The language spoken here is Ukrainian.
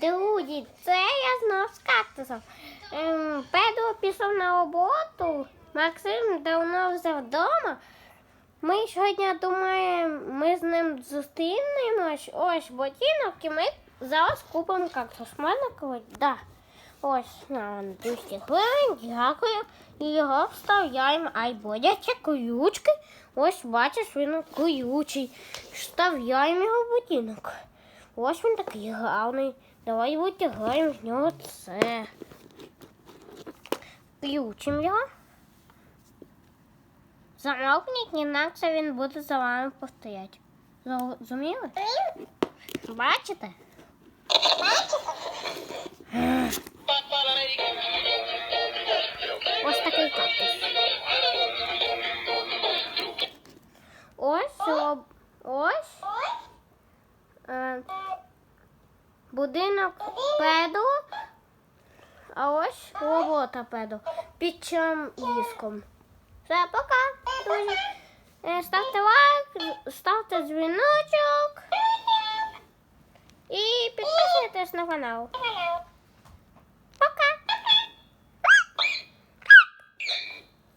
Друзі, це я знов з кактусом. Ем, Педро пішов на роботу, Максим давно вже вдома. Ми сьогодні думаємо, ми з ним зустрінемось. Ось ботинок, і ми зараз купимо кактус. Можна колоть? Да. Ось на 200 гривень, дякую. І його вставляємо. Ай, бодяться колючки. Ось бачиш, він колючий. Вставляємо його в ботинок. Ось він такий гарний. Давай витягаємо з нього це. Включимо його. Замовкніть, інакше він буде за вами повторяти. Зрозуміли? Бачите? Ось такий кактус. Ось о, ось е, будинок педу, а ось робота педу під чим віском. Все, пока, друзі. Е, Ставте лайк, ставте дзвіночок і підписуйтесь на канал.